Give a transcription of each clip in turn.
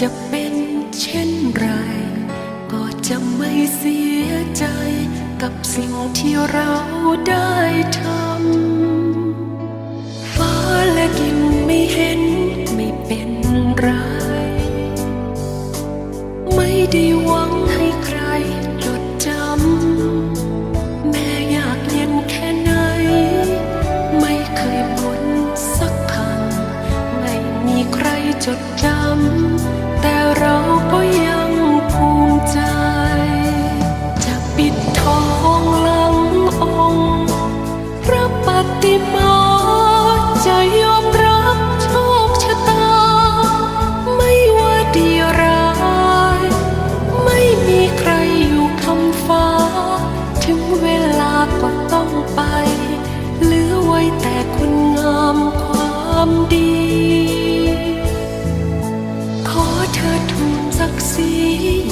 จะเป็นเช่นไร ก็จะไม่เสียใจกับสิ่งที่เราได้ทำ จดจำ แต่เราก็ยังภูมิใจ จะปิดทองหลังองค์พระปฏิมา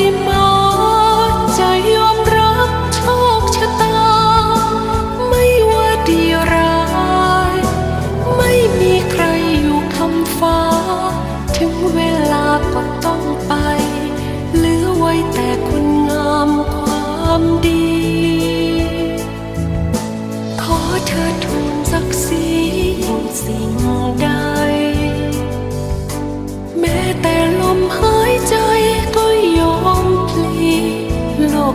ปฏิ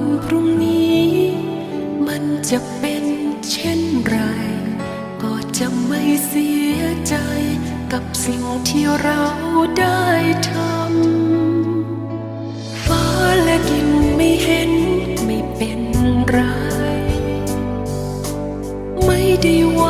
วันพรุ่งนี้ มันจะเป็นเช่นไร ก็จะไม่เสียใจกับสิ่งที่เราได้ทำฟ้าและดินไม่เห็นไม่เป็นไร ไม่ได้ว่า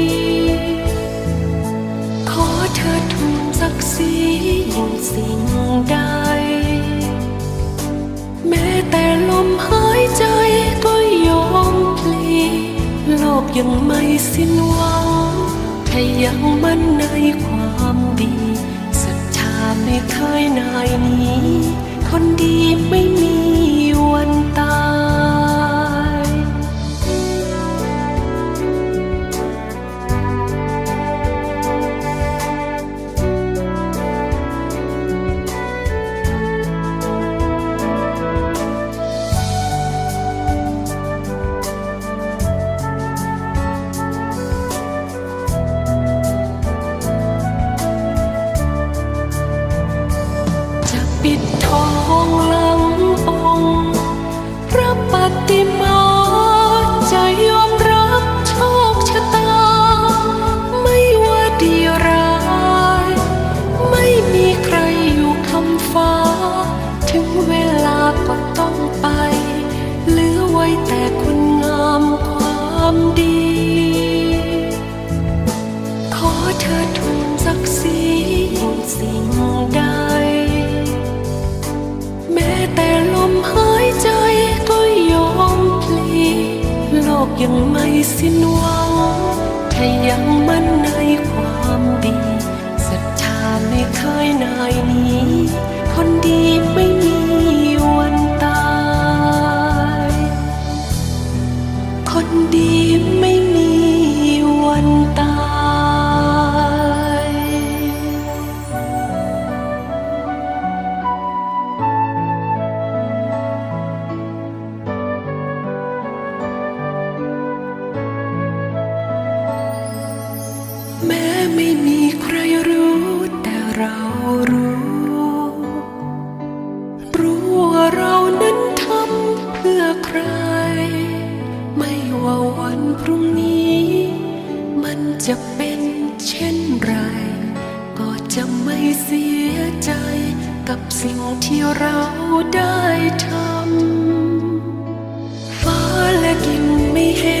ลศักดิ์ศรียิ่งสิ่งใด แม้แต่ลมหายใจก็ยอมพลีโลกยังไม่สิ้นหวังถ้ายังมั่นในความดีศรัทธาไม่เคยนายหนี้ คนดีไม่มีวันตาย ปิดทองหลังองพระปฏิมาจะยอมรับโชคชะตา ไม่ว่าดีร้าย ไม่มีใครอยู่คำฟ้า ถึงเวลาก็ต้องไป เหลือไว้แต่คุณงามความดี ขอเธอทูลศักดิ์ศรียิ่งสิ่งใด ยังไม่สิ้นหวัง ถ้ายังมั่นในความดีศรัทธาไม่เคยนายนี้ คนดีไม่มีวันตาย คนดีไม่มี ม้ไม่มีใครรู้แต่เรารู้ รู้ว่าเรานั้นทำเพื่อใคร ไม่ว่าวันพรุ่งนี้ มันจะเป็นเช่นไร ก็จะไม่เสียใจกับสิ่งที่เราได้ทำฟ้าและดินไม่เห็น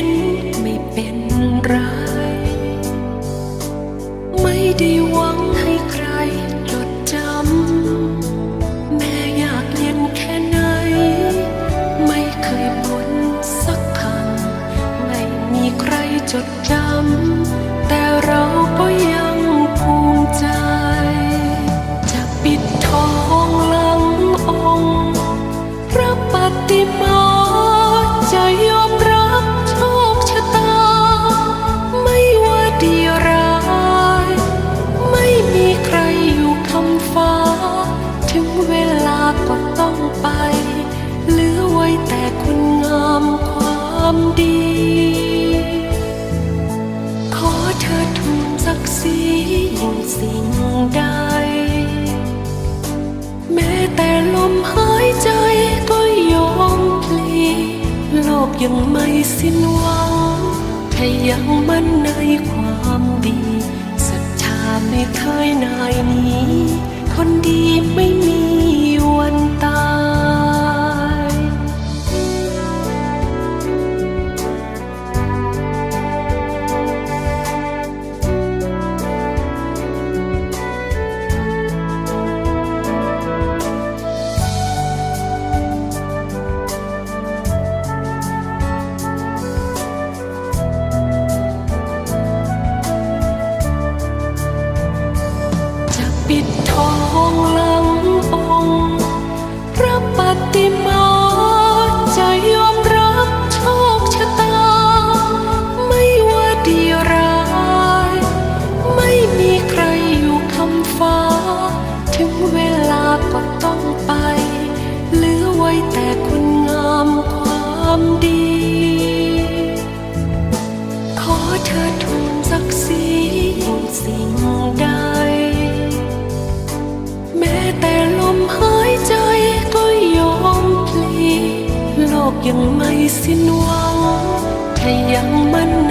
จดจำ สิ้นหวังถ้ายังมั่นในความ ดี ขอเธอทุ่มศักดิ์ศรีสิ่งใด แม้แต่ลมหายใจก็ยอมพลี โลกยังไม่สิ้นหวังถ้ายังมั่น